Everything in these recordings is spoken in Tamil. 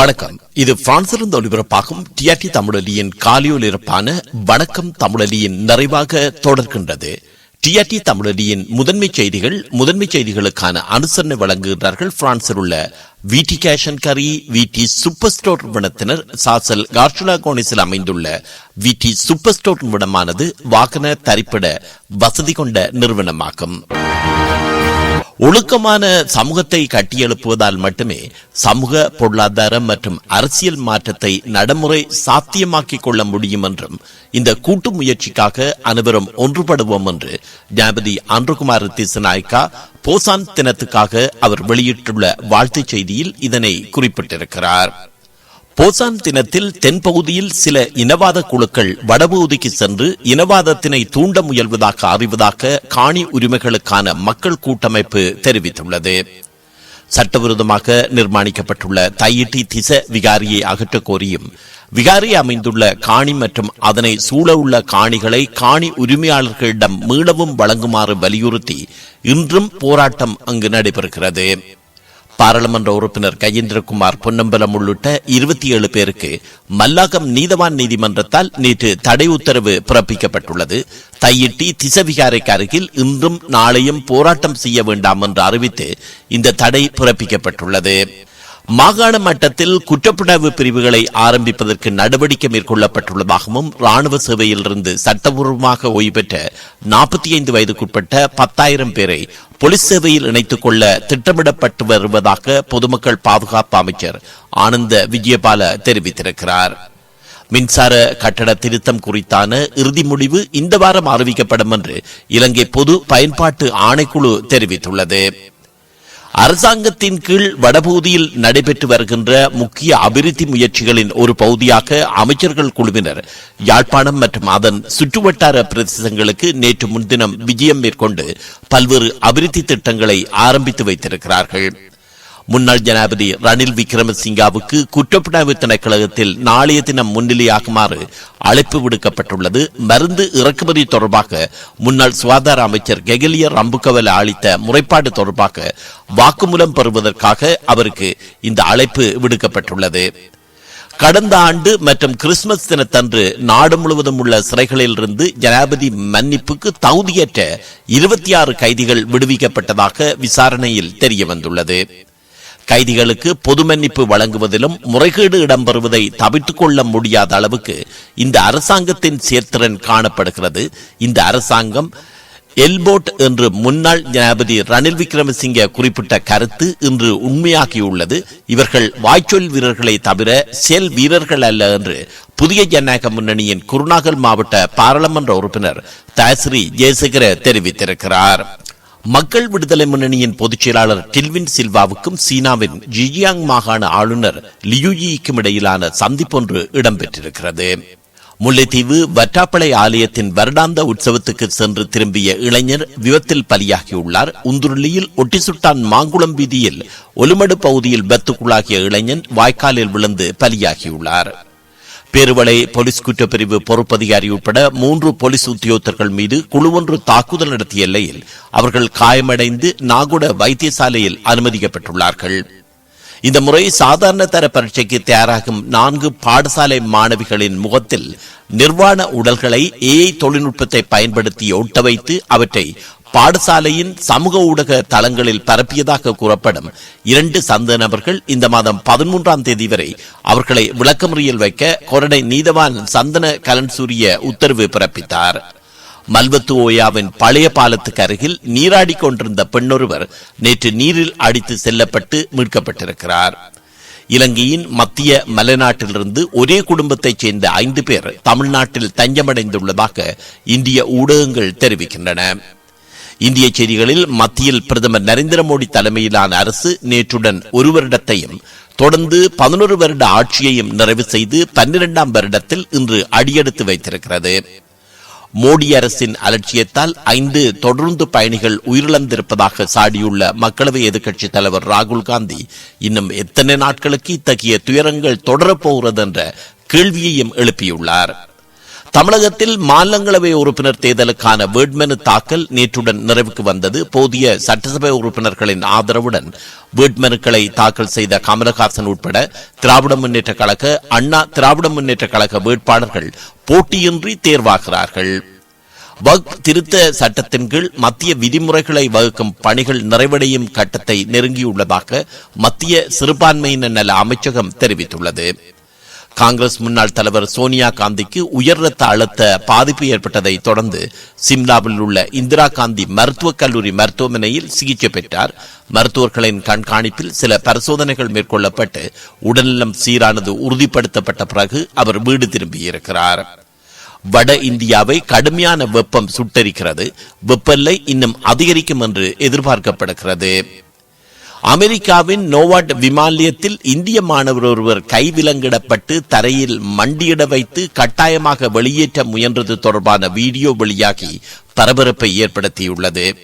வணக்கம். இது பிரான்சிலிருந்து ஒளிபரப்பாகும் டிஆர்டி தமிழொலியின் காலியொலிபரப்பான வணக்கம் தமிழொலியின் நிறைவாக தொடர்கின்றது. டிஆர்டி தமிழொலியின் முதன்மை செய்திகள் முதன்மை செய்திகளுக்கான அனுசரணை வழங்குகிறார்கள் பிரான்சில் உள்ள விடி கேஷன் கரி விடி சூப்பர் ஸ்டோர் நிறுவனத்தினர் சாசல் கார்ஷுலா கோனிஸில் அமைந்துள்ள விடி சூப்பர் ஸ்டோர் நிறுவனமானது வாகன தரிப்பிட வசதி கொண்ட நிறுவனமாகும். ஒழுக்கமான சமூகத்தை கட்டியெழுப்புவதால் மட்டுமே சமூக பொருளாதார மற்றும் அரசியல் மாற்றத்தை நடைமுறை சாத்தியமாக்கிக் கொள்ள முடியும் என்றும் இந்த கூட்டு முயற்சிக்காக அனைவரும் ஒன்றுபடுவோம் என்று ஜனாபதி அன்றுகுமார் திசநாயக்கா போசான் தினத்துக்காக அவர் வெளியிட்டுள்ள வாழ்த்துச் செய்தியில் இதனை குறிப்பிட்டிருக்கிறார். போசான் தினத்தில் தென்பகுதியில் சில இனவாத குழுக்கள் வடபகுதிக்கு சென்று இனவாதத்தினை தூண்ட முயல்வதாக அறிவதாக காணி உரிமைகளுக்கான மக்கள் கூட்டமைப்பு தெரிவித்துள்ளது. சட்டவிரோதமாக நிர்மாணிக்கப்பட்டுள்ள தையிட்டி திச விகாரியை அகற்றக் கோரியும் விகாரி அமைந்துள்ள காணி மற்றும் அதனை சூழ உள்ள காணிகளை காணி உரிமையாளர்களிடம் மீளவும் வழங்குமாறு வலியுறுத்தி இன்றும் போராட்டம் அங்கு நடைபெறுகிறது. பாராளுமன்ற உறுப்பினர் கஜேந்திரகுமார் பொன்னம்பலம் உள்ளிட்ட இருபத்தி ஏழு பேருக்கு மல்லாகம் நீதவான் நீதிமன்றத்தால் நேற்று தடை உத்தரவு பிறப்பிக்கப்பட்டுள்ளது. தையிட்டி திசவிகாரைக்கு அருகில் இன்றும் நாளையும் போராட்டம் செய்ய வேண்டாம் என்று அறிவித்து இந்த தடை பிறப்பிக்கப்பட்டுள்ளது. மாகாண மட்டத்தில் குற்றப்புணர்வு பிரிவுகளை ஆரம்பிப்பதற்கு நடவடிக்கை மேற்கொள்ளப்பட்டுள்ளதாகவும் ராணுவ சேவையிலிருந்து சட்டபூர்வமாக ஓய்வு பெற்ற நாற்பத்தி ஐந்து வயதுக்குட்பட்ட பத்தாயிரம் பேரை போலீஸ் சேவையில் இணைத்துக் கொள்ள திட்டமிடப்பட்டு வருவதாக பொதுமக்கள் பாதுகாப்பு அமைச்சர் ஆனந்த விஜயபால தெரிவித்திருக்கிறார். மின்சார கட்டட திருத்தம் குறித்தான இறுதி முடிவு இந்த வாரம் அறிவிக்கப்படும் என்று இலங்கை பொது பயன்பாட்டு ஆணைக்குழு தெரிவித்துள்ளது. அரசாங்கத்தின் கீழ் வடபகுதியில் நடைபெற்று வருகின்ற முக்கிய அபிவிருத்தி முயற்சிகளின் ஒரு பகுதியாக அமைச்சர்கள் குழுவினர் யாழ்ப்பாணம் மற்றும் அதன் சுற்றுவட்டார பிரதேசங்களுக்கு நேற்று முன்தினம் விஜயம் மேற்கொண்டு பல்வேறு அபிவிருத்தி திட்டங்களை ஆரம்பித்து வைத்திருக்கிறார்கள். முன்னாள் ஜனாபதி ரணில் விக்ரமசிங்காவுக்கு குற்றப்புலனாய்வு திணைக்கழகத்தில் நாளைய தினம் முன்னிலையாகுமாறு அழைப்பு விடுக்கப்பட்டுள்ளது. மருந்து இறக்குமதி தொடர்பாக முன்னாள் சுகாதார அமைச்சர் கெகலிய ரம்புகவல் அளித்த முறைப்பாடு தொடர்பாக வாக்குமூலம் பெறுவதற்காக அவருக்கு இந்த அழைப்பு விடுக்கப்பட்டுள்ளது. கடந்த ஆண்டு மற்றும் கிறிஸ்துமஸ் தினத்தன்று நாடு முழுவதும் உள்ள சிறைகளில் இருந்து ஜனாபதி மன்னிப்புக்கு தகுதியற்ற இருபத்தி ஆறு கைதிகள் விடுவிக்கப்பட்டதாக விசாரணையில் தெரிய வந்துள்ளது கைதிகளுக்கு பொது மன்னிப்பு வழங்குவதிலும் முறைகேடு இடம்பெறுவதை தவிர்த்துக் கொள்ள முடியாத அளவுக்கு இந்த அரசாங்கத்தின் சேர்த்திறன் காணப்படுகிறது. இந்த அரசாங்கம் எல்போட் என்று முன்னாள் ஜனாபதி ரணில் விக்ரமசிங்க குறிப்பிட்ட கருத்து இன்று உண்மையாகியுள்ளது. இவர்கள் வாய்ச்சொல் வீரர்களை தவிர செல் வீரர்கள் அல்ல என்று புதிய ஜனநாயக முன்னணியின் குருநாகல் மாவட்ட பாராளுமன்ற உறுப்பினர் தஸ்ரீ ஜெயசேகர தெரிவித்திருக்கிறார். மக்கள் விடுதலை முன்னணியின் பொதுச் செயலாளர் டில்வின் சில்வாவுக்கும் சீனாவின் ஜிஜியாங் மாகாண ஆளுநர் லியூயிக்கும் இடையிலான சந்திப்பொன்று இடம்பெற்றிருக்கிறது. முல்லைத்தீவு வட்டாப்பளை ஆலயத்தின் வருடாந்த உற்சவத்துக்கு சென்று திரும்பிய இளைஞர் விபத்தில் பலியாகியுள்ளார். உந்துருளியில் ஒட்டிசுட்டான் மாங்குளம் வீதியில் ஒலுமடு பகுதியில் பத்துக்குள்ளாகிய இளைஞன் வாய்க்காலில் விழுந்து பலியாகியுள்ளார். பேருவளை போலீஸ் குற்றப்பிரிவு பொறுப்பதிகாரி உட்பட மூன்று போலீஸ் உத்தியோகத்தர்கள் மீது குழு ஒன்று தாக்குதல் நடத்திய எல்லையில் அவர்கள் காயமடைந்து நாகுட வைத்தியசாலையில் அனுமதிக்கப்பட்டுள்ளார்கள். இந்த முறை சாதாரண தர பரீட்சைக்கு தயாராகும் நான்கு பாடசாலை மாணவிகளின் முகத்தில் நிர்வாண உடல்களை ஏஐ தொழில்நுட்பத்தை பயன்படுத்தி ஒட்ட வைத்து அவற்றை பாடசாலையின் சமூக ஊடக தளங்களில் பரப்பியதாக கூறப்படும் இரண்டு சந்த நபர்கள் இந்த மாதம் பதிமூன்றாம் தேதி வரை அவர்களை விளக்கமறியல் வைக்க கொரடை நீதவான் சந்தன கலன்சூரிய உத்தரவு பிறப்பித்தார். மல்வத்து ஓயாவின் பழைய பாலத்துக்கு அருகில் நீராடி கொண்டிருந்த பெண்ணொருவர் நேற்று நீரில் அடித்து செல்லப்பட்டு மீட்கப்பட்டிருக்கிறார். இலங்கையின் மத்திய மலைநாட்டிலிருந்து ஒரே குடும்பத்தைச் சேர்ந்த ஐந்து பேர் தமிழ்நாட்டில் தஞ்சமடைந்துள்ளதாக இந்திய ஊடகங்கள் தெரிவிக்கின்றன. இந்திய செய்திகளில் மத்தியில் பிரதமர் நரேந்திர மோடி தலைமையிலான அரசு நேற்றுடன் ஒரு வருடத்தையும் தொடர்ந்து பதினொரு வருட ஆட்சியையும் நிறைவு செய்து பன்னிரெண்டாம் வருடத்தில் இன்று அடியெடுத்து வைத்திருக்கிறது. மோடி அரசின் அலட்சியத்தால் ஐந்து தொடர்ந்து பயணிகள் உயிரிழந்திருப்பதாக சாடியுள்ள மக்களவை எதிர்க்கட்சித் தலைவர் ராகுல் காந்தி இன்னும் எத்தனை நாட்களுக்கு இத்தகைய துயரங்கள் தொடரப்போகிறது என்ற கேள்வியையும் எழுப்பியுள்ளார். தமிழகத்தில் மாநிலங்களவை உறுப்பினர் தேர்தலுக்கான வேட்புமனு தாக்கல் நேற்றுடன் நிறைவுக்கு வந்தது. போதிய சட்டசபை உறுப்பினர்களின் ஆதரவுடன் வேட்புமனுக்களை தாக்கல் செய்த கமலஹாசன் உட்பட திராவிட முன்னேற்ற கழக அண்ணா திராவிட முன்னேற்ற கழக வேட்பாளர்கள் போட்டியின்றி தேர்வாகிறார்கள். வக் திருத்த சட்டத்தின் கீழ் மத்திய விதிமுறைகளை வகுக்கும் பணிகள் நிறைவடையும் கட்டத்தை நெருங்கியுள்ளதாக மத்திய சிறுபான்மையினர் நல அமைச்சகம் தெரிவித்துள்ளது. காங்கிரஸ் முன்னாள் தலைவர் சோனியா காந்திக்கு உயர் ரத்த அழுத்த பாதிப்பு ஏற்பட்டதை தொடர்ந்து சிம்லாவில் உள்ள இந்திரா காந்தி மருத்துவக் கல்லூரி மருத்துவமனையில் சிகிச்சை பெற்றார். மருத்துவர்களின் கண்காணிப்பில் சில பரிசோதனைகள் மேற்கொள்ளப்பட்டு உடல்நலம் சீரானது உறுதிப்படுத்தப்பட்ட பிறகு அவர் வீடு திரும்பியிருக்கிறார். வட இந்தியாவை கடுமையான வெப்பம் சுட்டரிக்கிறது. வெப்பநிலை இன்னும் அதிகரிக்கும் என்று எதிர்பார்க்கப்படுகிறது. அமெரிக்காவின் நோவாட் விமானியத்தில் இந்திய மாணவர் ஒருவர் கைவிலங்கிடப்பட்டு தரையில் மண்டியிட வைத்து கட்டாயமாக வெளியேற்ற முயன்றது தொடர்பான வீடியோ வெளியாகி பரபரப்பை ஏற்படுத்தியுள்ளது.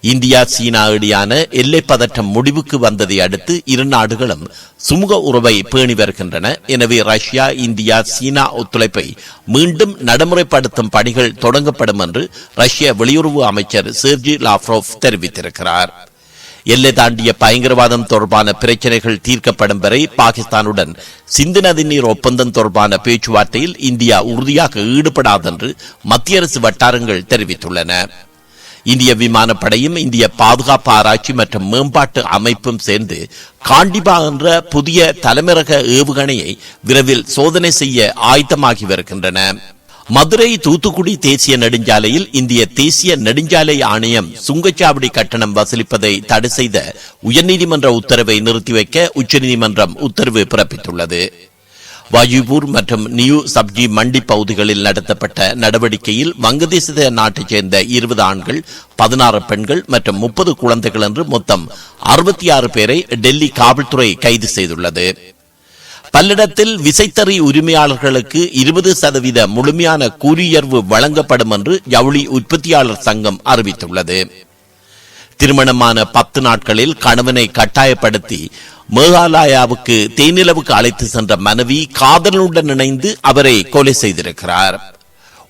இந்தியா சீனா இடையான எல்லை பதற்றம் முடிவுக்கு வந்ததை அடுத்து இரு நாடுகளும் சுமூக உறவை பேணி வருகின்றன. எனவே ரஷ்யா இந்தியா சீனா ஒத்துழைப்பை மீண்டும் நடைமுறைப்படுத்தும் பணிகள் தொடங்கப்படும் என்று ரஷ்ய வெளியுறவு அமைச்சர் செர்ஜி லாப்ரோவ் தெரிவித்திருக்கிறார். எல்லை தாண்டிய பயங்கரவாதம் தொடர்பான பிரச்சனைகள் தீர்க்கப்படும் வரை பாகிஸ்தானுடன் சிந்து நதிநீர் ஒப்பந்தம் தொடர்பான பேச்சுவார்த்தையில் இந்தியா உறுதியாக ஈடுபடாதென்று மத்திய அரசு வட்டாரங்கள் தெரிவித்துள்ளன. இந்திய விமானப்படையும் இந்திய பாதுகாப்பு ஆராய்ச்சி மற்றும் மேம்பாட்டு அமைப்பும் சேர்ந்து காண்டிபா என்ற புதிய தலைமையக ஏவுகணையை விரைவில் சோதனை செய்ய ஆயத்தமாகி வருகின்றன. மதுரை தூத்துக்குடி தேசிய நெடுஞ்சாலையில் இந்திய தேசிய நெடுஞ்சாலை ஆணையம் சுங்கச்சாவடி கட்டணம் வசூலிப்பதை தடை செய்த உயர்நீதிமன்ற உத்தரவை நிறுத்தி வைக்க உச்சநீதிமன்றம் உத்தரவு பிறப்பித்துள்ளது. வாயுபூர் மற்றும் நியூ சப்ஜி மண்டி பகுதிகளில் நடத்தப்பட்ட நடவடிக்கையில் வங்கதேச நாட்டைச் சேர்ந்த இருபது ஆண்கள் பதினாறு பெண்கள் மற்றும் முப்பது குழந்தைகள் என்று மொத்தம் அறுபத்தி ஆறு பேரை டெல்லி காவல்துறை கைது செய்துள்ளது. பல்லிடத்தில் விசைத்தறி உரிமையாளர்களுக்கு இருபது சதவீத முழுமையான கூலியர்வு வழங்கப்படும் என்று ஜவுளி உற்பத்தியாளர் சங்கம் அறிவித்துள்ளது. திருமணமான பத்து நாட்களில் கணவனை கட்டாயப்படுத்தி மேகாலயாவுக்கு தேனிலவுக்கு அழைத்து சென்ற மனைவி காதலனுடன் இணைந்து அவரை கொலை செய்திருக்கிறார்.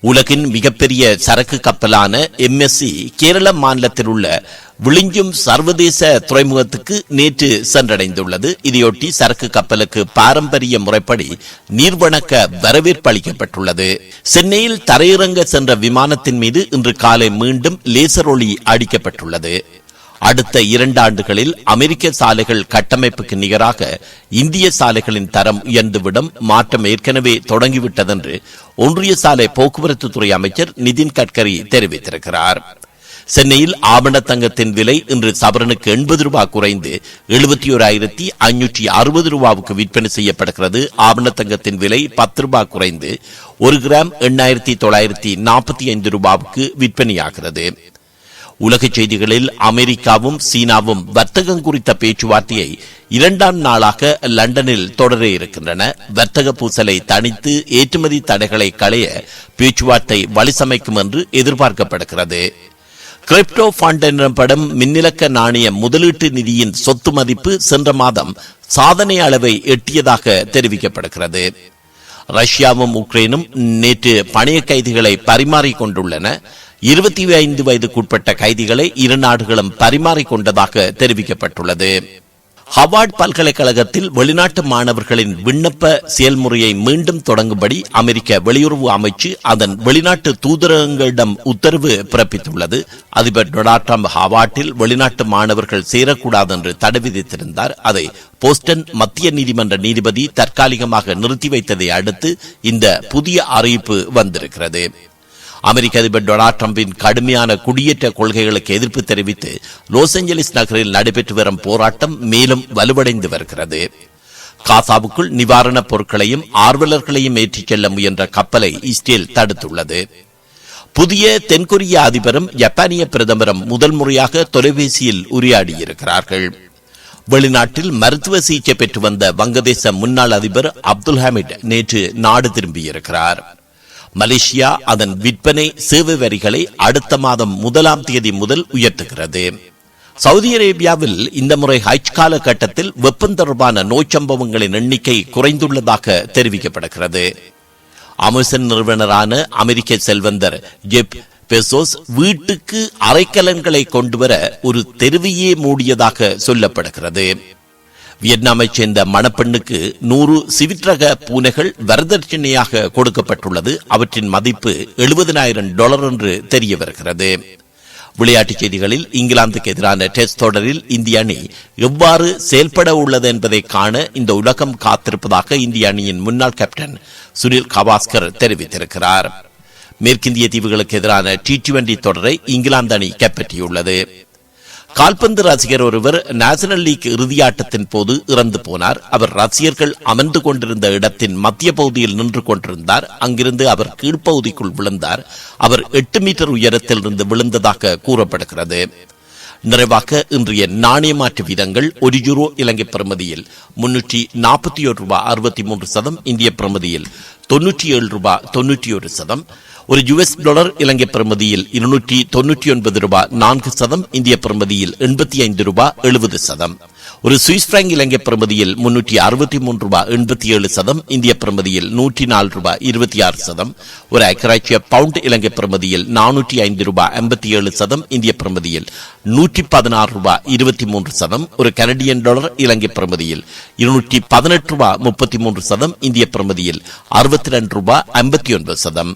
உலகின் மிகப்பெரிய சரக்கு கப்பலான எம்எஸ்சி கேரள மாநிலத்தில் உள்ள விளிஞ்சும் சர்வதேச துறைமுகத்துக்கு நேற்று சென்றடைந்துள்ளது. இதையொட்டி சரக்கு கப்பலுக்கு பாரம்பரிய முறைப்படி நீர்வணக்க வரவேற்பு அளிக்கப்பட்டுள்ளது. சென்னையில் தரையிறங்க சென்ற விமானத்தின் மீது இன்று காலை மீண்டும் லேசர் ஒளி அடிக்கப்பட்டுள்ளது. அடுத்த இரண்டு ஆண்டுகளில் அமெரிக்க சாலைகள் கட்டமைப்புக்கு நிகராக இந்திய சாலைகளின் தரம் உயர்ந்துவிடும் மாற்றம் ஏற்கனவே தொடங்கிவிட்டதென்று ஒன்றிய சாலை போக்குவரத்து துறை அமைச்சர் நிதின் கட்கரி தெரிவித்திருக்கிறார். சென்னையில் ஆபண தங்கத்தின் விலை இன்று சவரனுக்கு எண்பது ரூபாய் குறைந்து எழுபத்தி ஓராயிரத்தி ஐநூற்றி அறுபது ரூபாவுக்கு விற்பனை செய்யப்படுகிறது. ஆபண தங்கத்தின் விலை பத்து ரூபாய் குறைந்து ஒரு கிராம் எண்ணாயிரத்தி தொள்ளாயிரத்தி நாற்பத்தி ஐந்து ரூபாவுக்கு விற்பனையாகிறது. உலக செய்திகளில் அமெரிக்காவும் சீனாவும் வர்த்தகம் குறித்த பேச்சுவார்த்தையை இரண்டாம் நாளாக லண்டனில் தொடர இருக்கின்றன. வர்த்தக பூசலை தணித்து ஏற்றுமதி தடைகளை களைய பேச்சுவார்த்தை வலிசமைக்கும் என்று எதிர்பார்க்கப்படுகிறது. கிரிப்டோ ஃபண்ட் எனப்படும் மின்னிலக்க நாணய முதலீட்டு நிதியின் சொத்து மதிப்பு சென்ற மாதம் சாதனை அளவை எட்டியதாக தெரிவிக்கப்படுகிறது. ரஷ்யாவும் உக்ரைனும் நேற்று பணைய கைதிகளை பரிமாறிக் கொண்டுள்ளன இருபத்தி ஐந்து வயதுக்குட்பட்ட கைதிகளை இரு நாடுகளும் பரிமாறிக்கொண்டதாக தெரிவிக்கப்பட்டுள்ளது. ஹவார்ட் பல்கலைக்கழகத்தில் வெளிநாட்டு மாணவர்களின் விண்ணப்ப செயல்முறையை மீண்டும் தொடங்கும்படி அமெரிக்க வெளியுறவு அமைச்சு அதன் வெளிநாட்டு தூதரகங்களிடம் உத்தரவு பிறப்பித்துள்ளது. அதிபர் டொனால்ட் ட்ரம்ப் ஹவார்ட்டில் வெளிநாட்டு மாணவர்கள் சேரக்கூடாது என்று தடை விதித்திருந்தார். அதை போஸ்டன் மத்திய நீதிமன்ற நீதிபதி தற்காலிகமாக நிறுத்தி வைத்ததை அடுத்து இந்த புதிய அறிவிப்பு வந்திருக்கிறது. அமெரிக்க அதிபர் டொனால்ட் ட்ரம்பின் கடுமையான குடியேற்ற கொள்கைகளுக்கு எதிர்ப்பு தெரிவித்து லாஸ் ஏஞ்சலிஸ் நகரில் நடைபெற்று வரும் போராட்டம் மேலும் வலுவடைந்து வருகிறது. காசாவுக்குள் நிவாரணப் பொருட்களையும் ஆர்வலர்களையும் ஏற்றிச் செல்ல முயன்ற கப்பலை இஸ்ரேல் தடுத்துள்ளது. புதிய தென்கொரிய அதிபரும் ஜப்பானிய பிரதமரும் முதல் முறையாக தொலைபேசியில் உரையாடியிருக்கிறார்கள். வெளிநாட்டில் மருத்துவ சிகிச்சை பெற்று வந்த வங்கதேச முன்னாள் அதிபர் அப்துல் ஹமீத் நேற்று நாடு திரும்பியிருக்கிறார். மலேசியா அதன் விற்பனை சேவை வரிகளை அடுத்த மாதம் முதலாம் தேதி முதல் உயர்த்துகிறது. சவுதி அரேபியாவில் இந்த முறை ஹஜ் கால கட்டத்தில் வெப்பம் தொடர்பான நோய் சம்பவங்களின் எண்ணிக்கை குறைந்துள்ளதாக தெரிவிக்கப்படுகிறது. அமேசன் நிறுவனரான அமெரிக்க செல்வந்தர் ஜெப் பெசோஸ் வீட்டுக்கு அரைக்கலன்களை கொண்டுவர ஒரு தெருவையே மூடியதாக சொல்லப்படுகிறது. வியட்நாமைச் சேர்ந்த மணப்பெண்ணுக்கு நூறு சிவிட்ரக பூனைகள் வரதட்சணையாக கொடுக்கப்பட்டுள்ளது. அவற்றின் மதிப்பு எழுபதனாயிரம் டாலர் என்று தெரிய வருகிறது. விளையாட்டுச் செய்திகளில் இங்கிலாந்துக்கு எதிரான டெஸ்ட் தொடரில் இந்திய அணி எவ்வாறு செயல்பட உள்ளது என்பதை காண இந்த உலகம் காத்திருப்பதாக இந்திய அணியின் முன்னாள் கேப்டன் சுனில் கவாஸ்கர் தெரிவித்திருக்கிறார். மேற்கிந்திய தீவுகளுக்கு எதிரான டி டுவெண்டி தொடரை இங்கிலாந்து அணி கைப்பற்றியுள்ளது. கால்பந்து ரசிகர் ஒருவர் நேஷனல் லீக் இறுதியாட்டத்தின் போது இறந்து போனார். அவர் ரசிகர்கள் அமர்ந்து கொண்டிருந்த இடத்தின் மத்திய பகுதியில் நின்று கொண்டிருந்தார். அங்கிருந்து அவர் கீழ்ப்பகுதிக்குள் விழுந்தார். அவர் எட்டு மீட்டர் உயரத்தில் இருந்து விழுந்ததாக கூறப்படுகிறது. நிறைவாக இன்றைய நாணய மாற்று வீதங்கள் ஒரு யூரோ இலங்கை பிரமதியில் முன்னூற்றி நாற்பத்தி ஒரு ரூபாய் அறுபத்தி மூன்று சதம் இந்திய பிரமதியில் தொன்னூற்றி ஏழு ரூபாய் தொன்னூற்றி ஒரு சதம். ஒரு யுஎஸ் டாலர் இலங்கை பிரமதியில் இருநூற்றி தொன்னூற்றி ஒன்பது ரூபாய் நான்கு சதம் இந்திய பிரமதியில் எண்பத்தி ஐந்து ரூபாய் எழுபது சதம். ஒரு சுவிஸ் பிராங்க் இலங்கை பிரமதியில் முன்னூற்றி அறுபத்தி மூன்று ரூபாய் எண்பத்தி ஏழு சதம் இந்திய பிரமதியில் நூற்றி நாலு ரூபாய் இருபத்தி ஆறு சதம். ஒரு ஐக்கராட்சிய பவுண்ட் இலங்கை பிரமதியில் நானூற்றி ஐந்து ரூபாய் ஐம்பத்தி ஏழு சதம் இந்திய பிரமதியில் நூற்றி பதினாறு ரூபாய் இருபத்தி மூன்று சதம். ஒரு கனடியன் டாலர் இலங்கை பிரமதியில் இருநூற்றி பதினெட்டு ரூபாய் முப்பத்தி மூன்று சதம் இந்திய பிரமதியில் அறுபத்தி ரெண்டு ரூபாய் ஐம்பத்தி ஒன்பது சதம்.